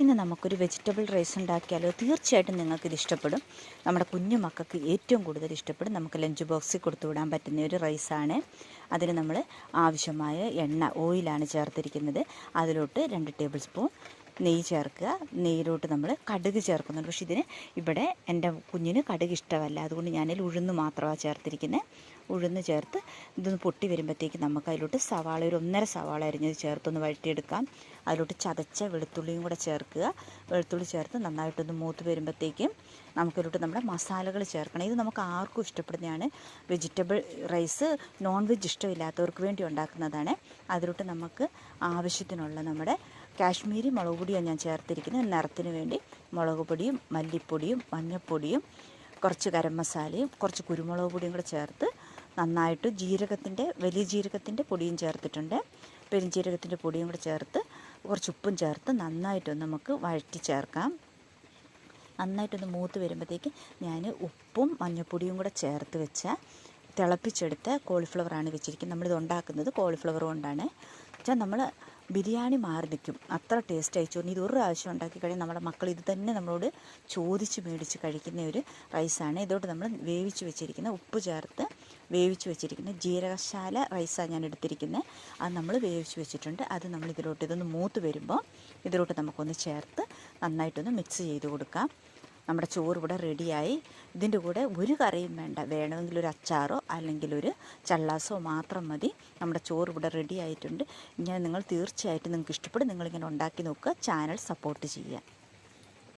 ഇന്ന് നമുക്കൊരു vegetable rice ഉണ്ടാക്കിയാലോ? തീർച്ചയായിട്ടും നിങ്ങൾക്കിത് ഇഷ്ടപ്പെടും. നമ്മുടെ കുഞ്ഞു മക്കൾക്ക് ഏറ്റവും കൂടുതൽ ഇഷ്ടപ്പെടും. നമുക്ക് ലഞ്ച് ബോക്സിൽ കൊടുത്തു വിടാൻ പറ്റുന്ന ഒരു റൈസാണ്. അതിന് നമ്മൾ ആവശ്യമായ എണ്ണ ഓയിലാണ് ചേർത്തിരിക്കുന്നത്. അതിലോട്ട് രണ്ട് ടേബിൾ സ്പൂൺ നെയ്യ് ചേർക്കുക. നെയ്യിലോട്ട് നമ്മൾ കടുക് ചേർക്കുന്നുണ്ട്. പക്ഷേ ഇതിന് ഇവിടെ എന്റെ കുഞ്ഞിന് കടുക് ഇഷ്ടമല്ല. അതുകൊണ്ട് ഞാനതിൽ ഉഴുന്ന് മാത്രമാണ് ചേർത്തിരിക്കുന്നത് ഉഴുന്ന് ചേർത്ത് ഇതൊന്ന് പൊട്ടി വരുമ്പോഴത്തേക്ക് നമുക്ക് അതിലോട്ട് സവാള ഒരു ഒന്നര സവാള അരിഞ്ഞത് ചേർത്തൊന്ന് വഴറ്റിയെടുക്കാം. അതിലോട്ട് ചതച്ച വെളുത്തുള്ളിയും കൂടെ ചേർക്കുക. വെളുത്തുള്ളി ചേർത്ത് നന്നായിട്ടൊന്ന് മൂത്ത് വരുമ്പോഴത്തേക്കും നമുക്കിലോട്ട് നമ്മുടെ മസാലകൾ ചേർക്കണം. ഇത് നമുക്ക് ആർക്കും ഇഷ്ടപ്പെടുന്നതാണ്. വെജിറ്റബിൾ റൈസ് നോൺ വെജ് ഇഷ്ടമില്ലാത്തവർക്ക് വേണ്ടി ഉണ്ടാക്കുന്നതാണ്. അതിലോട്ട് നമുക്ക് ആവശ്യത്തിനുള്ള നമ്മുടെ കാശ്മീരി മുളക് പൊടിയാണ് ഞാൻ ചേർത്തിരിക്കുന്നത്. നിറത്തിന് വേണ്ടി മുളക് പൊടിയും മല്ലിപ്പൊടിയും മഞ്ഞൾപ്പൊടിയും കുറച്ച് ഗരം മസാലയും കുറച്ച് കുരുമുളക് പൊടിയും കൂടെ ചേർത്ത് നന്നായിട്ട് ജീരകത്തിന്റെ വലിയ ജീരകത്തിന്റെ പൊടിയും ചേർത്തിട്ടുണ്ട്. പെരുംജീരകത്തിന്റെ പൊടിയും കൂടെ ചേർത്ത് കുറച്ച് ഉപ്പും ചേർത്ത് നന്നായിട്ട് നമുക്ക് വഴറ്റി ചേർക്കാം. നന്നായിട്ടൊന്ന് മൂത്ത് വരുമ്പോഴത്തേക്ക് ഞാൻ ഉപ്പും മഞ്ഞൾപ്പൊടിയും കൂടെ ചേർത്ത് വെച്ച തിളപ്പിച്ചെടുത്ത കോളിഫ്ലവറാണ് വെച്ചിരിക്കുന്നത്. നമ്മളിത് ഉണ്ടാക്കുന്നത് കോളിഫ്ലവർ കൊണ്ടാണ്. വെച്ചാൽ നമ്മൾ ബിരിയാണി മാറി നിൽക്കും അത്ര ടേസ്റ്റ് അയച്ചു ഇത് ഒരു പ്രാവശ്യം ഉണ്ടാക്കി കഴിഞ്ഞാൽ നമ്മുടെ മക്കൾ ഇത് തന്നെ നമ്മളോട് ചോദിച്ച് മേടിച്ച് കഴിക്കുന്ന ഒരു റൈസാണ് ഇതോട്ട് നമ്മൾ വേവിച്ച് വെച്ചിരിക്കുന്ന ഉപ്പ് ചേർത്ത് വേവിച്ച് വെച്ചിരിക്കുന്ന ജീരകശാല റൈസാണ് ഞാൻ എടുത്തിരിക്കുന്നത് അത് നമ്മൾ വേവിച്ച് വെച്ചിട്ടുണ്ട്. അത് നമ്മൾ ഇതിലോട്ട് ഇതൊന്ന് മൂത്ത് വരുമ്പോൾ ഇതിലോട്ട് നമുക്കൊന്ന് ചേർത്ത് നന്നായിട്ടൊന്ന് മിക്സ് ചെയ്ത് കൊടുക്കാം. നമ്മുടെ ചോറ് ഇവിടെ റെഡിയായി. ഇതിന്റെ കൂടെ ഒരു കറിയും വേണ്ട. വേണമെങ്കിൽ ഒരു അച്ചാറോ അല്ലെങ്കിൽ ഒരു ചള്ളാസോ മാത്രം മതി. നമ്മുടെ ചോറ് ഇവിടെ റെഡി ആയിട്ടുണ്ട് ഇങ്ങനെ നിങ്ങൾ തീർച്ചയായിട്ടും നിങ്ങൾക്ക് ഇഷ്ടപ്പെടും. നിങ്ങളിങ്ങനെ ഉണ്ടാക്കി നോക്കുക. ചാനൽ സപ്പോർട്ട് ചെയ്യുക.